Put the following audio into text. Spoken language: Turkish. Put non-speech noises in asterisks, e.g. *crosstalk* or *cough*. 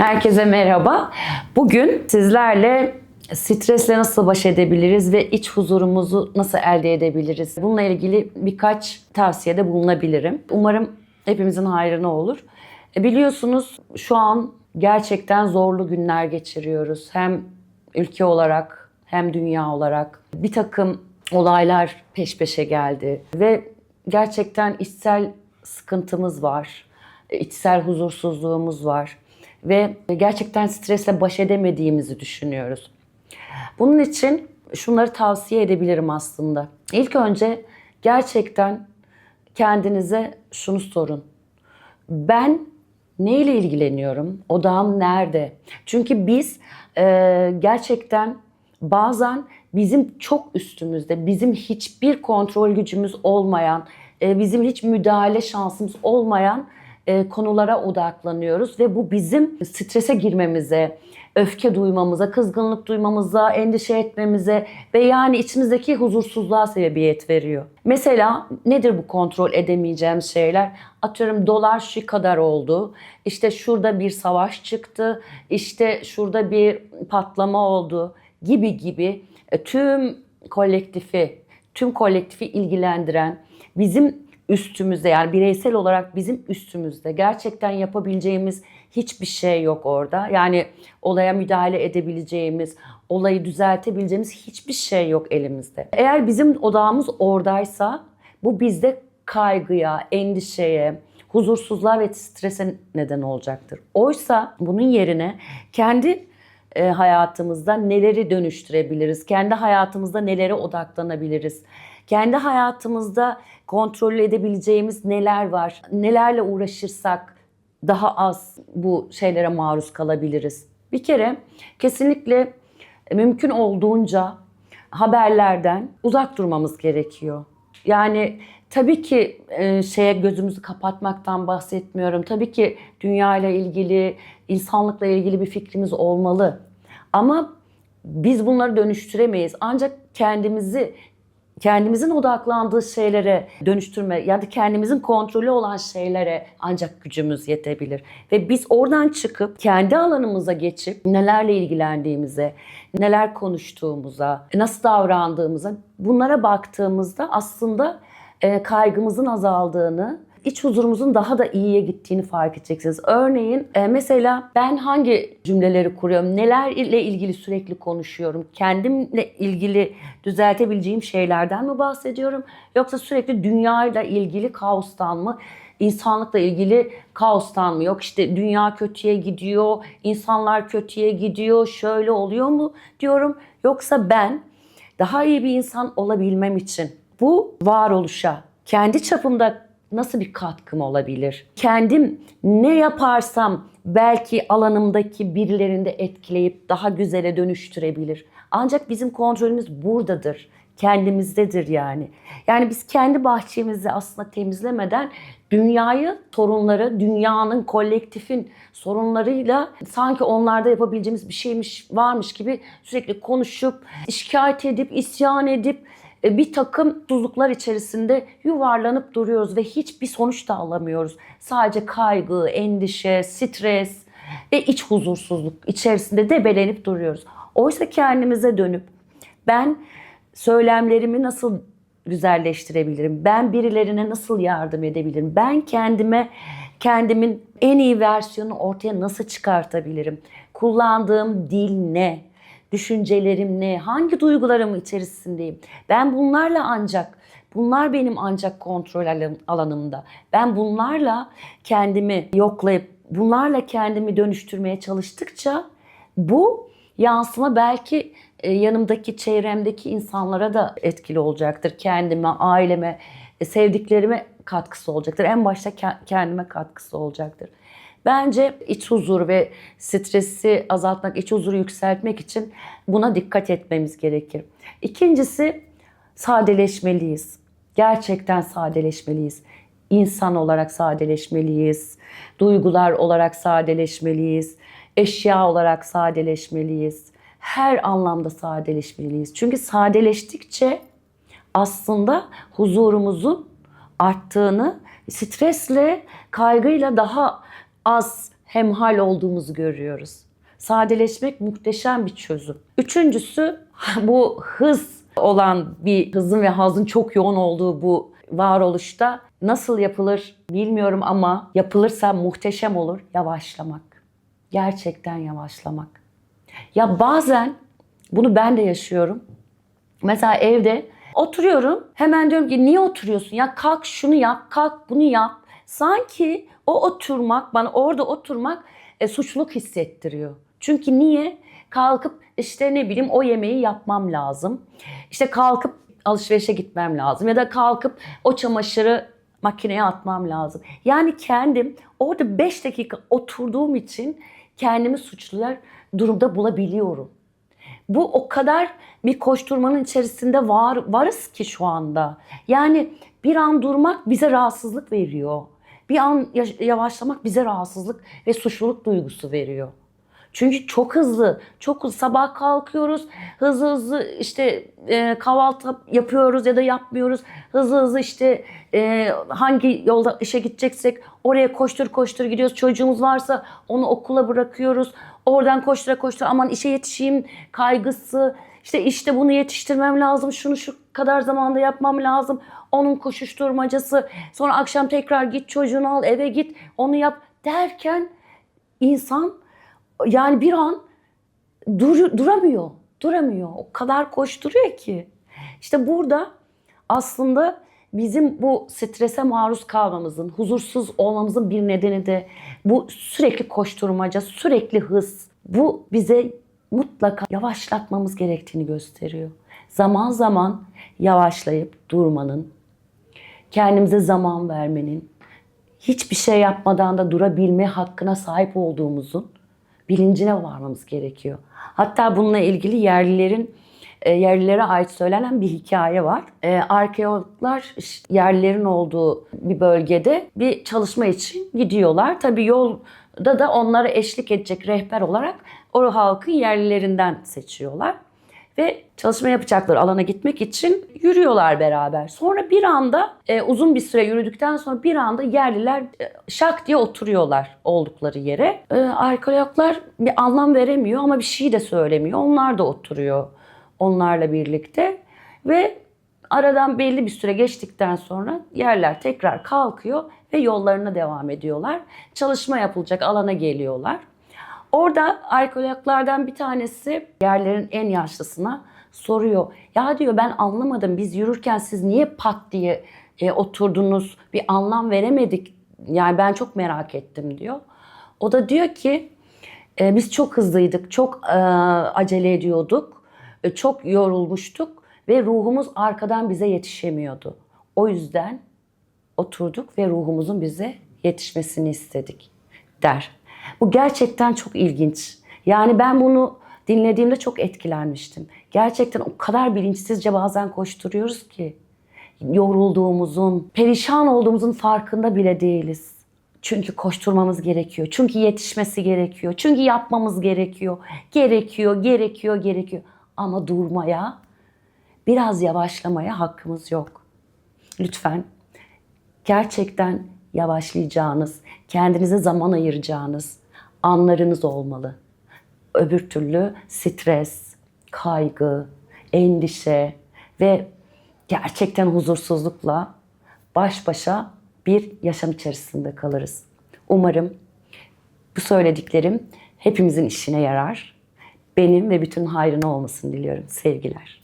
Herkese merhaba. Bugün sizlerle stresle nasıl baş edebiliriz ve iç huzurumuzu nasıl elde edebiliriz? Bununla ilgili birkaç tavsiyede bulunabilirim. Umarım hepimizin hayrına olur. E, Biliyorsunuz şu an gerçekten zorlu günler geçiriyoruz. Hem ülke olarak hem dünya olarak. Bir takım olaylar peş peşe geldi ve gerçekten içsel sıkıntımız var. E, içsel huzursuzluğumuz var ve gerçekten stresle baş edemediğimizi düşünüyoruz. Bunun için şunları tavsiye edebilirim aslında. İlk önce gerçekten kendinize şunu sorun. Ben neyle ilgileniyorum? Odağım nerede? Çünkü biz e, gerçekten bazen bizim çok üstümüzde, bizim hiçbir kontrol gücümüz olmayan, e, bizim hiç müdahale şansımız olmayan e, konulara odaklanıyoruz ve bu bizim strese girmemize, öfke duymamıza, kızgınlık duymamıza, endişe etmemize ve yani içimizdeki huzursuzluğa sebebiyet veriyor. Mesela nedir bu kontrol edemeyeceğim şeyler? Atıyorum dolar şu kadar oldu. İşte şurada bir savaş çıktı. İşte şurada bir patlama oldu gibi gibi E, tüm kolektifi, tüm kolektifi ilgilendiren bizim üstümüzde yani bireysel olarak bizim üstümüzde gerçekten yapabileceğimiz hiçbir şey yok orada. Yani olaya müdahale edebileceğimiz, olayı düzeltebileceğimiz hiçbir şey yok elimizde. Eğer bizim odağımız oradaysa bu bizde kaygıya, endişeye, huzursuzluğa ve strese neden olacaktır. Oysa bunun yerine kendi e, hayatımızda neleri dönüştürebiliriz? Kendi hayatımızda nelere odaklanabiliriz? Kendi hayatımızda kontrol edebileceğimiz neler var? Nelerle uğraşırsak daha az bu şeylere maruz kalabiliriz? Bir kere kesinlikle mümkün olduğunca haberlerden uzak durmamız gerekiyor. Yani tabii ki e, şeye gözümüzü kapatmaktan bahsetmiyorum. Tabii ki dünya ile ilgili, insanlıkla ilgili bir fikrimiz olmalı. Ama biz bunları dönüştüremeyiz. Ancak kendimizi kendimizin odaklandığı şeylere dönüştürme ya da kendimizin kontrolü olan şeylere ancak gücümüz yetebilir. Ve biz oradan çıkıp kendi alanımıza geçip nelerle ilgilendiğimize, neler konuştuğumuza, nasıl davrandığımıza bunlara baktığımızda aslında e, kaygımızın azaldığını, iç huzurumuzun daha da iyiye gittiğini fark edeceksiniz. Örneğin e, mesela ben hangi cümleleri kuruyorum, nelerle ilgili sürekli konuşuyorum, kendimle ilgili düzeltebileceğim şeylerden mi bahsediyorum yoksa sürekli dünyayla ilgili kaostan mı? insanlıkla ilgili kaostan mı? Yok işte dünya kötüye gidiyor, insanlar kötüye gidiyor, şöyle oluyor mu diyorum. Yoksa ben daha iyi bir insan olabilmem için bu varoluşa kendi çapımda nasıl bir katkım olabilir? Kendim ne yaparsam belki alanımdaki birilerinde etkileyip daha güzele dönüştürebilir. Ancak bizim kontrolümüz buradadır. Kendimizdedir yani. Yani biz kendi bahçemizi aslında temizlemeden dünyayı, sorunları, dünyanın, kolektifin sorunlarıyla sanki onlarda yapabileceğimiz bir şeymiş varmış gibi sürekli konuşup, şikayet edip, isyan edip bir takım tuzluklar içerisinde yuvarlanıp duruyoruz ve hiçbir sonuç da alamıyoruz. Sadece kaygı, endişe, stres ve iç huzursuzluk içerisinde debelenip duruyoruz. Oysa kendimize dönüp ben söylemlerimi nasıl güzelleştirebilirim? Ben birilerine nasıl yardım edebilirim? Ben kendime kendimin en iyi versiyonunu ortaya nasıl çıkartabilirim? Kullandığım dil ne? Düşüncelerim ne? Hangi duygularım içerisindeyim? Ben bunlarla ancak Bunlar benim ancak kontrol alanımda. Ben bunlarla kendimi yoklayıp bunlarla kendimi dönüştürmeye çalıştıkça bu yansıma belki e, yanımdaki çevremdeki insanlara da etkili olacaktır. Kendime, aileme, e, sevdiklerime katkısı olacaktır. En başta kendime katkısı olacaktır. Bence iç huzur ve stresi azaltmak, iç huzuru yükseltmek için buna dikkat etmemiz gerekir. İkincisi sadeleşmeliyiz. Gerçekten sadeleşmeliyiz. İnsan olarak sadeleşmeliyiz. Duygular olarak sadeleşmeliyiz. Eşya olarak sadeleşmeliyiz. Her anlamda sadeleşmeliyiz. Çünkü sadeleştikçe aslında huzurumuzun arttığını, stresle, kaygıyla daha az hemhal olduğumuzu görüyoruz. Sadeleşmek muhteşem bir çözüm. Üçüncüsü *laughs* bu hız olan bir hızın ve hazın çok yoğun olduğu bu varoluşta nasıl yapılır bilmiyorum ama yapılırsa muhteşem olur yavaşlamak. Gerçekten yavaşlamak. Ya bazen bunu ben de yaşıyorum. Mesela evde oturuyorum. Hemen diyorum ki niye oturuyorsun? Ya kalk şunu yap, kalk bunu yap. Sanki o oturmak, bana orada oturmak e, suçluluk hissettiriyor. Çünkü niye? Kalkıp işte ne bileyim o yemeği yapmam lazım. İşte kalkıp alışverişe gitmem lazım. Ya da kalkıp o çamaşırı makineye atmam lazım. Yani kendim orada 5 dakika oturduğum için kendimi suçlular durumda bulabiliyorum. Bu o kadar bir koşturmanın içerisinde var varız ki şu anda. Yani bir an durmak bize rahatsızlık veriyor. Bir an ya- yavaşlamak bize rahatsızlık ve suçluluk duygusu veriyor. Çünkü çok hızlı, çok hızlı. Sabah kalkıyoruz, hızlı hızlı işte e, kahvaltı yapıyoruz ya da yapmıyoruz. Hızlı hızlı işte e, hangi yolda işe gideceksek oraya koştur koştur gidiyoruz. Çocuğumuz varsa onu okula bırakıyoruz. Oradan koştura koştura aman işe yetişeyim kaygısı. İşte işte bunu yetiştirmem lazım, şunu şu kadar zamanda yapmam lazım. Onun koşuşturmacası. Sonra akşam tekrar git çocuğunu al eve git onu yap derken insan yani bir an dur, duramıyor. Duramıyor. O kadar koşturuyor ki. İşte burada aslında bizim bu strese maruz kalmamızın, huzursuz olmamızın bir nedeni de bu sürekli koşturmaca, sürekli hız. Bu bize mutlaka yavaşlatmamız gerektiğini gösteriyor. Zaman zaman yavaşlayıp durmanın, kendimize zaman vermenin, hiçbir şey yapmadan da durabilme hakkına sahip olduğumuzun bilincine varmamız gerekiyor. Hatta bununla ilgili yerlilerin e, yerlilere ait söylenen bir hikaye var. E, arkeologlar işte yerlilerin olduğu bir bölgede bir çalışma için gidiyorlar. Tabii yolda da onlara eşlik edecek rehber olarak o halkın yerlilerinden seçiyorlar. Ve çalışma yapacakları alana gitmek için yürüyorlar beraber. Sonra bir anda e, uzun bir süre yürüdükten sonra bir anda yerliler e, şak diye oturuyorlar oldukları yere. E, arkeologlar bir anlam veremiyor ama bir şey de söylemiyor. Onlar da oturuyor onlarla birlikte ve aradan belli bir süre geçtikten sonra yerler tekrar kalkıyor ve yollarına devam ediyorlar. Çalışma yapılacak alana geliyorlar. Orada arkeologlardan bir tanesi yerlerin en yaşlısına soruyor. Ya diyor ben anlamadım biz yürürken siz niye pat diye e, oturdunuz bir anlam veremedik. Yani ben çok merak ettim diyor. O da diyor ki e, biz çok hızlıydık, çok e, acele ediyorduk, e, çok yorulmuştuk ve ruhumuz arkadan bize yetişemiyordu. O yüzden oturduk ve ruhumuzun bize yetişmesini istedik der. Bu gerçekten çok ilginç. Yani ben bunu dinlediğimde çok etkilenmiştim. Gerçekten o kadar bilinçsizce bazen koşturuyoruz ki yorulduğumuzun, perişan olduğumuzun farkında bile değiliz. Çünkü koşturmamız gerekiyor. Çünkü yetişmesi gerekiyor. Çünkü yapmamız gerekiyor. Gerekiyor, gerekiyor, gerekiyor. Ama durmaya, biraz yavaşlamaya hakkımız yok. Lütfen gerçekten yavaşlayacağınız, kendinize zaman ayıracağınız anlarınız olmalı. Öbür türlü stres, kaygı, endişe ve gerçekten huzursuzlukla baş başa bir yaşam içerisinde kalırız. Umarım bu söylediklerim hepimizin işine yarar. Benim ve bütün hayrına olmasını diliyorum. Sevgiler.